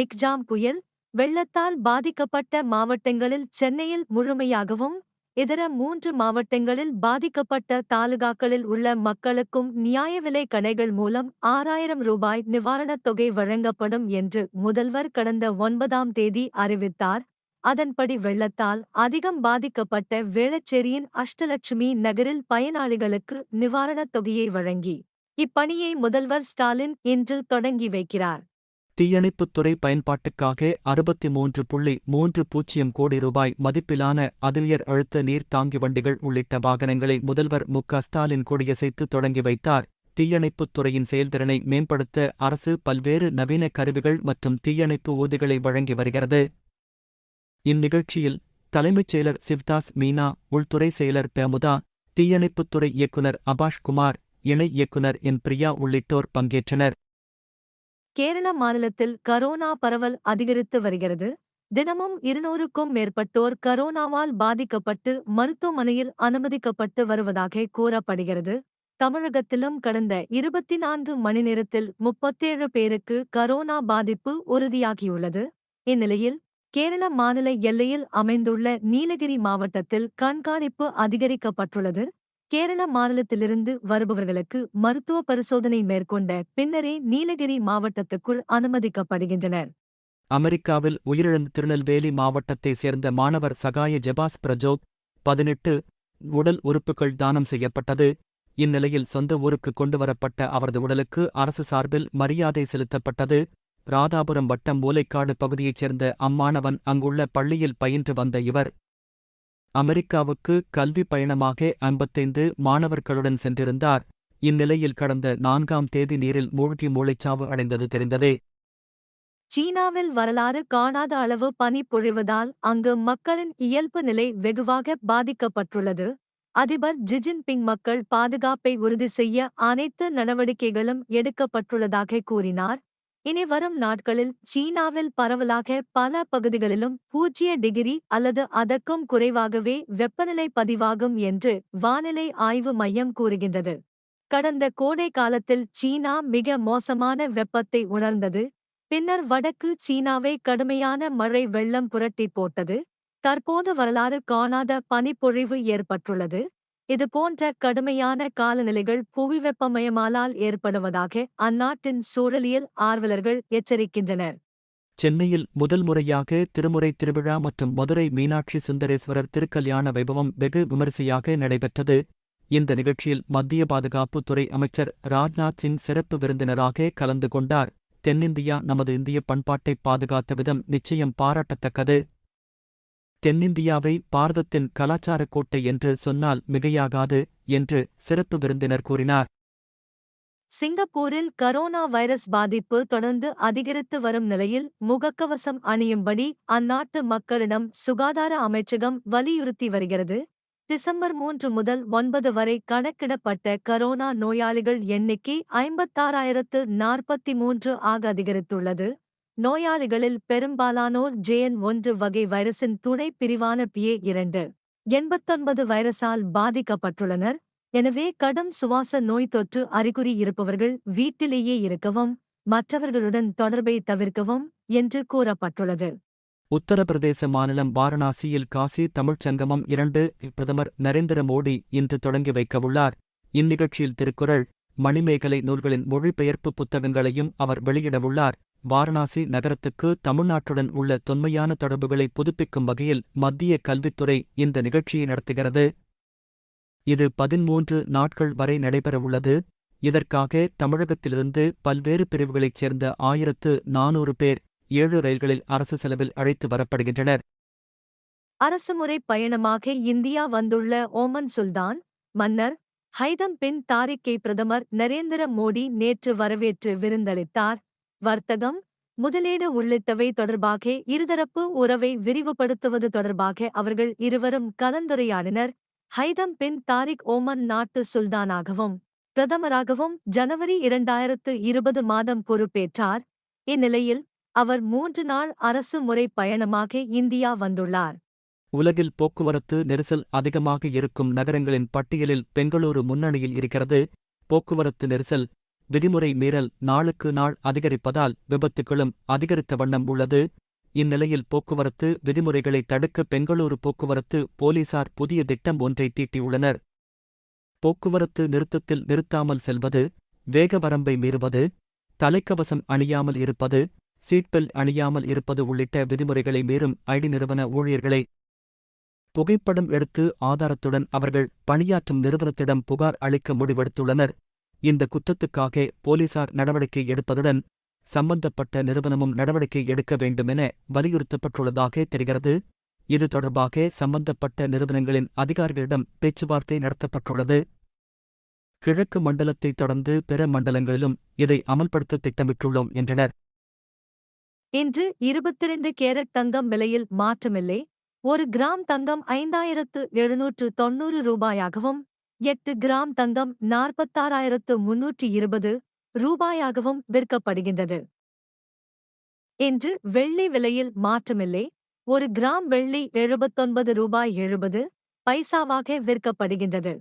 Michaung புயல் வெள்ளத்தால் பாதிக்கப்பட்ட மாவட்டங்களில் சென்னையில் முழுமையாகவும் இதர மூன்று மாவட்டங்களில் பாதிக்கப்பட்ட தாலுகாக்களில் உள்ள மக்களுக்கும் நியாய விலை கடைகள் மூலம் ஆறாயிரம் ரூபாய் நிவாரணத் தொகை வழங்கப்படும் என்று முதல்வர் கடந்த ஒன்பதாம் தேதி அறிவித்தார். அதன்படி வெள்ளத்தால் அதிகம் பாதிக்கப்பட்ட வேளச்சேரியின் அஷ்டலட்சுமி நகரில் பயனாளிகளுக்கு நிவாரணத் தொகையை வழங்கி இப்பணியை முதல்வர் ஸ்டாலின் இன்று தொடங்கி வைக்கிறார். தீயணைப்புத்துறை பயன்பாட்டுக்காக அறுபத்தி மூன்று புள்ளி மூன்று பூஜ்ஜியம் கோடி ரூபாய் மதிப்பிலான அதுயர் அழுத்த நீர் தாங்கி வண்டிகள் உள்ளிட்ட வாகனங்களை முதல்வர் மு க ஸ்டாலின் கொடியசைத்து தொடங்கி வைத்தார். தீயணைப்புத் துறையின் செயல்திறனை மேம்படுத்த அரசு பல்வேறு நவீன கருவிகள் மற்றும் தீயணைப்பு ஊதிகளை வழங்கி வருகிறது. இந்நிகழ்ச்சியில் தலைமைச் செயலர் சிவ்தாஸ் மீனா உள்துறை செயலர் பெமுதா தீயணைப்புத்துறை இயக்குனர் அபாஷ் குமார் இணை இயக்குனர் என் பிரியா உள்ளிட்டோர் பங்கேற்றனர். கேரள மாநிலத்தில் கரோனா பரவல் அதிகரித்து வருகிறது. தினமும் இருநூறுக்கும் மேற்பட்டோர் கரோனாவால் பாதிக்கப்பட்டு மருத்துவமனையில் அனுமதிக்கப்பட்டு வருவதாக கூறப்படுகிறது. தமிழகத்திலும் கடந்த இருபத்தி நான்கு மணி நேரத்தில் முப்பத்தேழு பேருக்கு கரோனா பாதிப்பு உறுதியாகியுள்ளது. இந்நிலையில் கேரள மாநில எல்லையில் அமைந்துள்ள நீலகிரி மாவட்டத்தில் கண்காணிப்பு அதிகரிக்கப்பட்டுள்ளது. கேரள மாநிலத்திலிருந்து வருபவர்களுக்கு மருத்துவ பரிசோதனை மேற்கொண்ட பின்னரே நீலகிரி மாவட்டத்துக்குள் அனுமதிக்கப்படுகின்றனர். அமெரிக்காவில் உயிரிழந்த திருநெல்வேலி மாவட்டத்தைச் சேர்ந்த மாணவர் சகாய ஜெபாஸ் பிரஜோப் பதினெட்டு உடல் உறுப்புகள் தானம் செய்யப்பட்டது. இந்நிலையில் சொந்த ஊருக்கு கொண்டுவரப்பட்ட அவரது உடலுக்கு அரசு சார்பில் மரியாதை செலுத்தப்பட்டது. ராதாபுரம் வட்டம் மூலைக்காடு பகுதியைச் சேர்ந்த அம்மாணவன் அங்குள்ள பள்ளியில் பயின்று வந்த இவர் அமெரிக்காவுக்கு கல்வி பயணமாக ஐம்பத்தைந்து மாணவர்களுடன் சென்றிருந்தார். இந்நிலையில் கடந்த நான்காம் தேதி நீரில் மூழ்கி மூளைச்சாவு அடைந்தது தெரிந்ததே. சீனாவில் வரலாறு காணாத அளவு பனி பொழிவதால் அங்கு மக்களின் இயல்பு நிலை வெகுவாக பாதிக்கப்பட்டுள்ளது. அதிபர் ஜிஜின்பிங் மக்கள் பாதுகாப்பை உறுதி செய்ய அனைத்து நடவடிக்கைகளும் எடுக்கப்பட்டுள்ளதாக கூறினார். இனி வரும் நாட்களில் சீனாவில் பரவலாக பல பகுதிகளிலும் பூஜ்ய டிகிரி அல்லது அதற்கும் குறைவாகவே வெப்பநிலை பதிவாகும் என்று வானிலை ஆய்வு மையம் கூறுகின்றது. கடந்த கோடை காலத்தில் சீனா மிக மோசமான வெப்பத்தை உணர்ந்தது. பின்னர் வடக்கு சீனாவை கடுமையான மழை வெள்ளம் புரட்டி போட்டது. தற்போது வரலாறு காணாத பனிப்பொழிவு ஏற்பட்டுள்ளது. இது போன்ற கடுமையான காலநிலைகள் புவி வெப்பமயமாலால் ஏற்படுவதாக அந்நாட்டின் சூழலியல் ஆர்வலர்கள் எச்சரிக்கின்றனர். சென்னையில் முதல் முறையாக திருமுறை திருவிழா மற்றும் மதுரை மீனாட்சி சுந்தரேஸ்வரர் திருக்கல்யாண வைபவம் வெகு விமரிசையாக நடைபெற்றது. இந்த நிகழ்ச்சியில் மத்திய பாதுகாப்புத்துறை அமைச்சர் ராஜ்நாத் சிங் சிறப்பு விருந்தினராக கலந்து கொண்டார். தென்னிந்தியா நமது இந்திய பண்பாட்டை பாதுகாத்த விதம் நிச்சயம் பாராட்டத்தக்கது. தென்னிந்தியாவை பாரதத்தின் கலாச்சாரக் கோட்டை என்று சொன்னால் மிகையாகாது என்று சிறப்பு விருந்தினர் கூறினார். சிங்கப்பூரில் கரோனா வைரஸ் பாதிப்பு தொடர்ந்து அதிகரித்து வரும் நிலையில் முகக்கவசம் அணியும்படி அந்நாட்டு மக்களிடம் சுகாதார அமைச்சகம் வலியுறுத்தி வருகிறது. டிசம்பர் மூன்று முதல் ஒன்பது வரை கணக்கிடப்பட்ட கரோனா நோயாளிகள் எண்ணிக்கை ஐம்பத்தாறாயிரத்து நாற்பத்தி மூன்று ஆக அதிகரித்துள்ளது. நோயாளிகளில் பெரும்பாலானோர் ஜேஎன் ஒன்று வகை வைரஸின் துணை பிரிவான பிஏ இரண்டு எண்பத்தொன்பது வைரஸால் பாதிக்கப்பட்டுள்ளனர். எனவே கடும் சுவாச நோய் தொற்று அறிகுறி இருப்பவர்கள் வீட்டிலேயே இருக்கவும் மற்றவர்களுடன் தொடர்பை தவிர்க்கவும் என்று கூறப்பட்டுள்ளது. உத்தரப்பிரதேச மாநிலம் வாரணாசியில் காசி தமிழ்ச் சங்கமம் இரண்டு பிரதமர் நரேந்திர மோடி இன்று தொடங்கி வைக்கவுள்ளார். இந்நிகழ்ச்சியில் திருக்குறள் மணிமேகலை நூல்களின் மொழிபெயர்ப்பு புத்தகங்களையும் அவர் வெளியிடவுள்ளார். வாரணாசி நகரத்துக்கு தமிழ்நாட்டுடன் உள்ள தொன்மையான தொடர்புகளை புதுப்பிக்கும் வகையில் மத்திய கல்வித்துறை இந்த நிகழ்ச்சியை நடத்துகிறது. இது பதிமூன்று நாட்கள் வரை நடைபெறவுள்ளது இதற்காக தமிழகத்திலிருந்து பல்வேறு பிரிவுகளைச் சேர்ந்த ஆயிரத்து நானூறு பேர் ஏழு ரயில்களில் அரசு செலவில் அழைத்து வரப்படுகின்றனர். அரசுமுறை பயணமாக இந்தியா வந்துள்ள ஓமன் சுல்தான் மன்னர் ஹைதம் பின் தாரிக்கை பிரதமர் நரேந்திர மோடி நேற்று வரவேற்று விருந்தளித்தார். வர்த்தகம் முதலீடு உள்ளிட்டவை தொடர்பாக இருதரப்பு உறவை விரிவுபடுத்துவது தொடர்பாக அவர்கள் இருவரும் கலந்துரையாடினர். ஹைதம் பின் தாரிக் ஓமன் நாட்டு சுல்தானாகவும் பிரதமராகவும் ஜனவரி இரண்டாயிரத்து இருபது மாதம் பொறுப்பேற்றார். இந்நிலையில் அவர் மூன்று நாள் அரசு முறை பயணமாக இந்தியா வந்துள்ளார். உலகில் போக்குவரத்து நெரிசல் அதிகமாக இருக்கும் நகரங்களின் பட்டியலில் பெங்களூரு முன்னணியில் இருக்கிறது. போக்குவரத்து நெரிசல் விதிமுறை மீறல் நாளுக்கு நாள் அதிகரிப்பதால் விபத்துகளும் அதிகரித்த வண்ணம் உள்ளது. இந்நிலையில் போக்குவரத்து விதிமுறைகளை தடுக்க பெங்களூரு போக்குவரத்து போலீசார் புதிய திட்டம் ஒன்றை தீட்டியுள்ளனர். போக்குவரத்து நிறுத்தத்தில் நிறுத்தாமல் செல்வது வேக வரம்பை மீறுவது தலைக்கவசம் அணியாமல் இருப்பது சீட்பெல்ட் அணியாமல் இருப்பது உள்ளிட்ட விதிமுறைகளை மீறும் ஐடி நிறுவன ஊழியர்களை புகைப்படம் எடுத்து ஆதாரத்துடன் அவர்கள் பணியாற்றும் நிறுவனத்திடம் புகார் அளிக்க முடிவெடுத்துள்ளனர். இந்த குற்றத்துக்காக போலீசார் நடவடிக்கை எடுப்பதுடன் சம்பந்தப்பட்ட நிறுவனமும் நடவடிக்கை எடுக்க வேண்டுமென வலியுறுத்தப்பட்டுள்ளதாக தெரிகிறது. இது தொடர்பாக சம்பந்தப்பட்ட நிறுவனங்களின் அதிகாரிகளிடம் பேச்சுவார்த்தை நடத்தப்பட்டுள்ளது. கிழக்கு மண்டலத்தைத் தொடர்ந்து பிற மண்டலங்களிலும் இதை அமல்படுத்த திட்டமிட்டுள்ளோம் என்றனர். இன்று இருபத்திரண்டு கேரட் தங்கம் விலையில் மாற்றமில்லை. ஒரு கிராம் தங்கம் ஐந்தாயிரத்து எழுநூற்று தொன்னூறு ரூபாயாகவும் எட்டு கிராம் தங்கம் நாற்பத்தாறாயிரத்து முன்னூற்றி இருபது ரூபாயாகவும் விற்கப்படுகின்றது. இன்று வெள்ளி விலையில் மாற்றமில்லை. ஒரு கிராம் வெள்ளி எழுபத்தொன்பது ரூபாய் எழுபது பைசாவாக விற்கப்படுகின்றது.